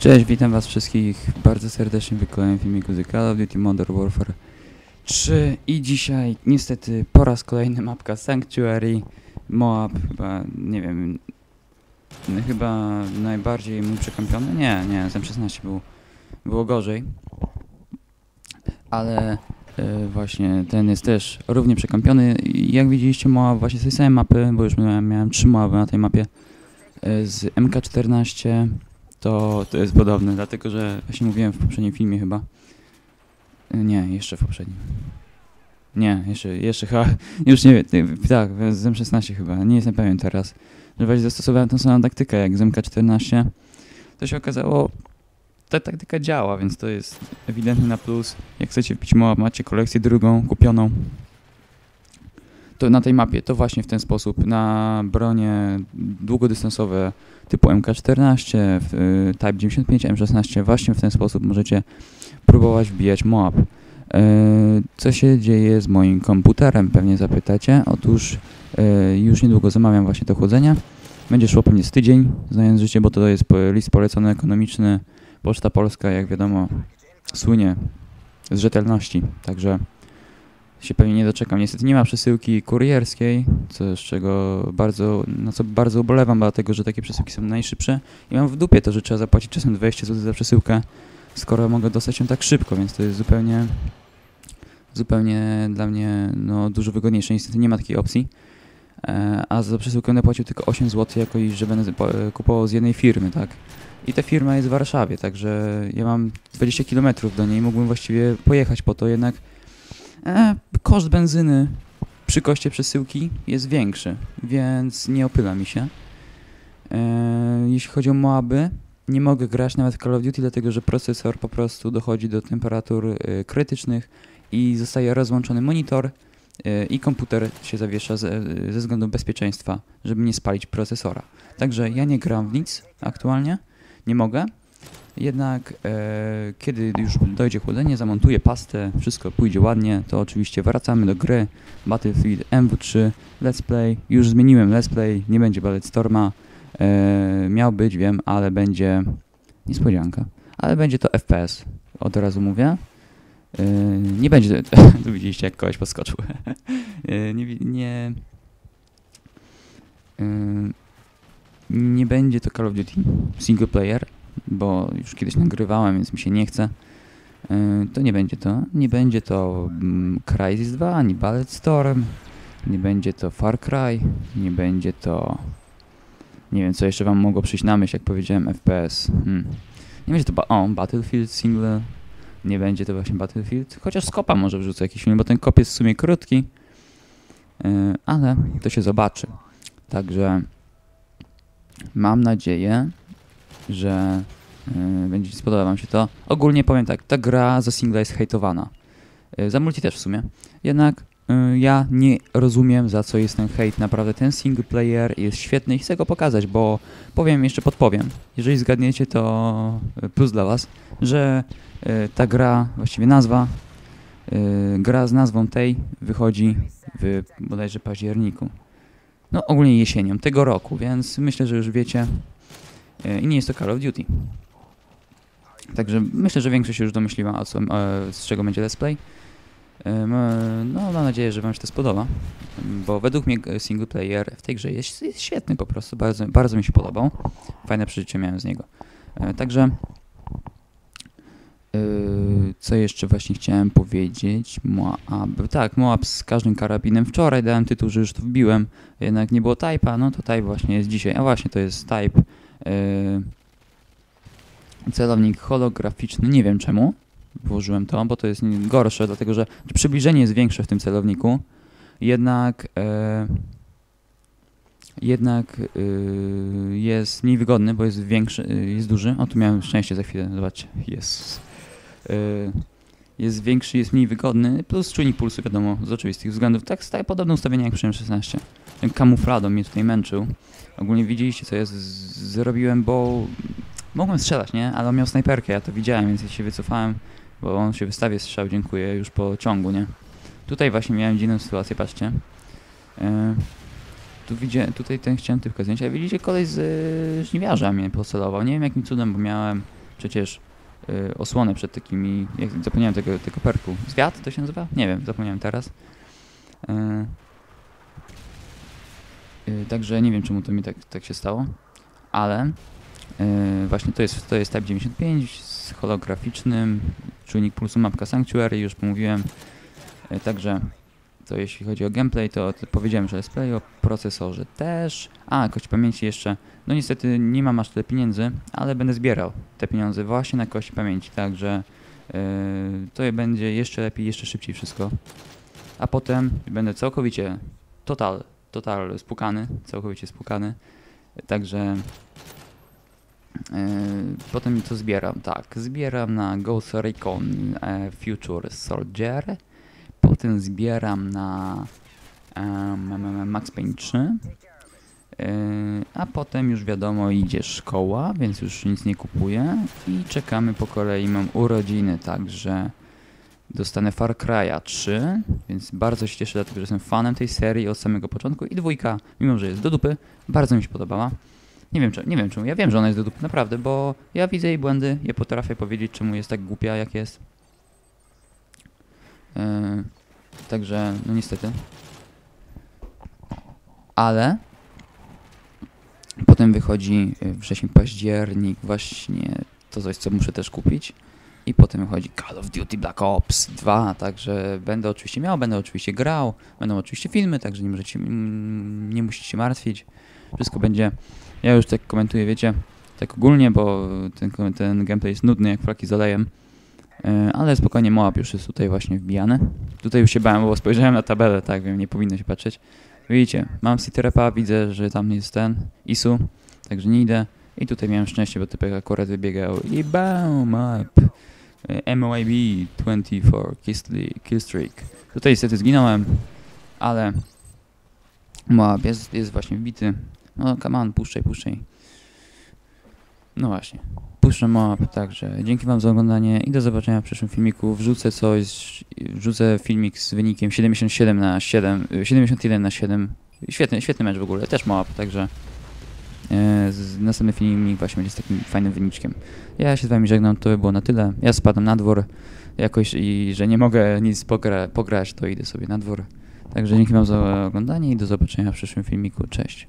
Cześć, witam was wszystkich. Bardzo serdecznie w kolejnym filmiku Call of Duty Modern Warfare 3 i dzisiaj niestety po raz kolejny mapka Sanctuary. Moab chyba, nie wiem, chyba najbardziej mój przekampiony? Nie, nie, z M16 był, było gorzej, ale e, właśnie ten jest też równie przekampiony jak widzieliście Moab właśnie z tej samej mapy, bo już miałem, miałem trzy Moaby na tej mapie e, z MK14 to, to jest podobne, dlatego że właśnie mówiłem w poprzednim filmie chyba. E, Nie, jeszcze w poprzednim. Nie, jeszcze, jeszcze już nie wiem, tak, z M16 chyba, nie jestem pewien teraz. Że właśnie zastosowałem tą samą taktykę jak z MK14. To się okazało, ta taktyka działa, więc to jest ewidentny na plus. Jak chcecie wpić moab, macie kolekcję drugą, kupioną, to na tej mapie to właśnie w ten sposób na bronie długodystansowe typu MK14, w, y, Type 95, M16 właśnie w ten sposób możecie próbować wbijać MOAB. Y, Co się dzieje z moim komputerem, pewnie zapytacie. Otóż y, już niedługo zamawiam właśnie to chłodzenie. Będzie szło pewnie z tydzień, znając życie, bo to jest list polecony ekonomiczny. Poczta Polska, jak wiadomo, słynie z rzetelności, także się pewnie nie doczekam. Niestety nie ma przesyłki kurierskiej, co z czego bardzo, na co bardzo ubolewam, dlatego że takie przesyłki są najszybsze i mam w dupie to, że trzeba zapłacić czasem 20 zł za przesyłkę, skoro mogę dostać ją tak szybko, więc to jest zupełnie zupełnie dla mnie no, dużo wygodniejsze. Niestety nie ma takiej opcji. E, a za przesyłkę będę płacił tylko 8 zł, jako iż że będę po- kupował z jednej firmy, tak? I ta firma jest w Warszawie, także ja mam 20 km do niej, mógłbym właściwie pojechać po to, jednak koszt benzyny przy koszcie przesyłki jest większy, więc nie opyla mi się. E, jeśli chodzi o Moaby, nie mogę grać nawet Call of Duty, dlatego że procesor po prostu dochodzi do temperatur e, krytycznych i zostaje rozłączony monitor e, i komputer się zawiesza ze, ze względu bezpieczeństwa, żeby nie spalić procesora. Także ja nie gram w nic aktualnie, nie mogę. Jednak e, kiedy już dojdzie chłodzenie, zamontuję pastę, wszystko pójdzie ładnie, to oczywiście wracamy do gry Battlefield MW3 Let's Play. Już zmieniłem Let's Play, nie będzie Balletstorma. E, miał być, wiem, ale będzie niespodzianka. Ale będzie to FPS, od razu mówię. E, nie będzie, tu widzieliście jak kogoś podskoczył. E, nie, nie, e, nie będzie to Call of Duty single player, bo już kiedyś nagrywałem, więc mi się nie chce. Yy, To nie będzie to. Nie będzie to mm, Crysis 2, ani Balletstorm, nie będzie to Far Cry, nie będzie to... Nie wiem, co jeszcze wam mogło przyjść na myśl, jak powiedziałem FPS. Hmm. Nie będzie to... Ba o, Battlefield single. Nie będzie to właśnie Battlefield. Chociaż z kopa może wrzucę jakiś film, bo ten kop jest w sumie krótki. Yy, ale to się zobaczy. Także mam nadzieję, że będzie spodoba wam się to. Ogólnie powiem tak, ta gra za singla jest hejtowana. Yy, za multi też w sumie. Jednak yy, ja nie rozumiem za co jest ten hejt. Naprawdę ten single player jest świetny i chcę go pokazać, bo powiem, jeszcze podpowiem. Jeżeli zgadniecie to yy, plus dla was, że ta gra, właściwie nazwa, gra z nazwą tej wychodzi w bodajże październiku. No ogólnie jesienią tego roku, więc myślę, że już wiecie, E, I nie jest to Call of Duty. Także myślę, że większość już domyśliła, co, e, z czego będzie let's play. E, No, mam nadzieję, że Wam się to spodoba, bo według mnie e, single player w tej grze jest, jest świetny po prostu, bardzo, bardzo mi się podobał. Fajne przeżycie miałem z niego. Także, co jeszcze właśnie chciałem powiedzieć? Moab, tak, Moab z każdym karabinem. Wczoraj dałem tytuł, że już to wbiłem, jednak nie było type'a, no to type właśnie jest dzisiaj. A właśnie, to jest type celownik holograficzny, nie wiem czemu włożyłem to, bo to jest gorsze, dlatego że przybliżenie jest większe w tym celowniku, jednak e, jednak y, jest mniej wygodny, bo jest większy, y, jest duży. O, tu miałem szczęście za chwilę, zobaczcie, jest jest większy, jest mniej wygodny, plus czujnik pulsu, wiadomo, z oczywistych względów. Tak, tak podobne ustawienie jak przy M16. Ten kamuflado mnie tutaj męczył. Ogólnie widzieliście, co ja zrobiłem, bo mogłem strzelać, nie? Ale on miał snajperkę, ja to widziałem, więc ja się wycofałem, bo on się wystawie strzał, dziękuję, już po ciągu, nie? Tutaj właśnie miałem dziwną sytuację, patrzcie. E, tu widzia, tutaj ten chciałem tylko zdjęcia, a widzicie, kolej z e, żniwiarza mnie pocelował. Nie wiem jakim cudem, bo miałem przecież y, osłonę przed takimi, jak zapomniałem tego, tego perku. Zwiat to się nazywa? Nie wiem, zapomniałem teraz. Y, y, także nie wiem czemu to mi tak, tak się stało, ale y, właśnie to jest, to jest Type 95 z holograficznym, czujnik pulsu mapka Sanctuary, już mówiłem. Y, także to jeśli chodzi o gameplay, to, powiedziałem, że jest play, o procesorze też. A, kość pamięci jeszcze. No niestety nie mam aż tyle pieniędzy, ale będę zbierał te pieniądze właśnie na kości pamięci, także yy, to będzie jeszcze lepiej, jeszcze szybciej wszystko. A potem będę całkowicie total, total spukany, całkowicie spukany. Także potem to zbieram, tak, zbieram na Ghost Recon e, Future Soldier. Potem zbieram na Max Payne 3. Yy, a potem już wiadomo idzie szkoła, więc już nic nie kupuję i czekamy po kolei, mam urodziny, także dostanę Far Cry'a 3, więc bardzo się cieszę, dlatego że jestem fanem tej serii od samego początku i dwójka, mimo że jest do dupy, bardzo mi się podobała. Nie wiem, czy, nie wiem czemu, ja wiem, że ona jest do dupy, naprawdę, bo ja widzę jej błędy, ja potrafię powiedzieć, czemu jest tak głupia, jak jest. Yy, także, no niestety. Ale potem wychodzi wrzesień, październik, właśnie to coś, co muszę też kupić. I potem wychodzi Call of Duty Black Ops 2, także będę oczywiście miał, będę oczywiście grał, będą oczywiście filmy, także nie, możecie, nie musicie się martwić. Wszystko będzie, ja już tak komentuję, wiecie, tak ogólnie, bo ten, ten gameplay jest nudny jak flaki z olejem. E, ale spokojnie Moab już jest tutaj właśnie wbijany. Tutaj już się bałem, bo spojrzałem na tabelę, tak wiem, nie powinno się patrzeć. Widzicie, mam City Repa, widzę, że tam jest ten ISU, także nie idę. I tutaj miałem szczęście, bo typek akurat wybiegał i BAM. E, MOIB 24 killstreak. Tutaj niestety zginąłem, ale Moab jest, jest właśnie wbity. No come on, puszczaj, puszczaj. No właśnie puszczę map, także dzięki wam za oglądanie i do zobaczenia w przyszłym filmiku. Wrzucę coś, wrzucę filmik z wynikiem 77 na 7, 71 na 7. Świetny, świetny mecz w ogóle, też map, także e, następny filmik właśnie będzie z takim fajnym wyniczkiem. Ja się z wami żegnam, to by było na tyle. Ja spadam na dwór jakoś i że nie mogę nic pogra pograć, to idę sobie na dwór. Także dzięki wam za oglądanie i do zobaczenia w przyszłym filmiku. Cześć.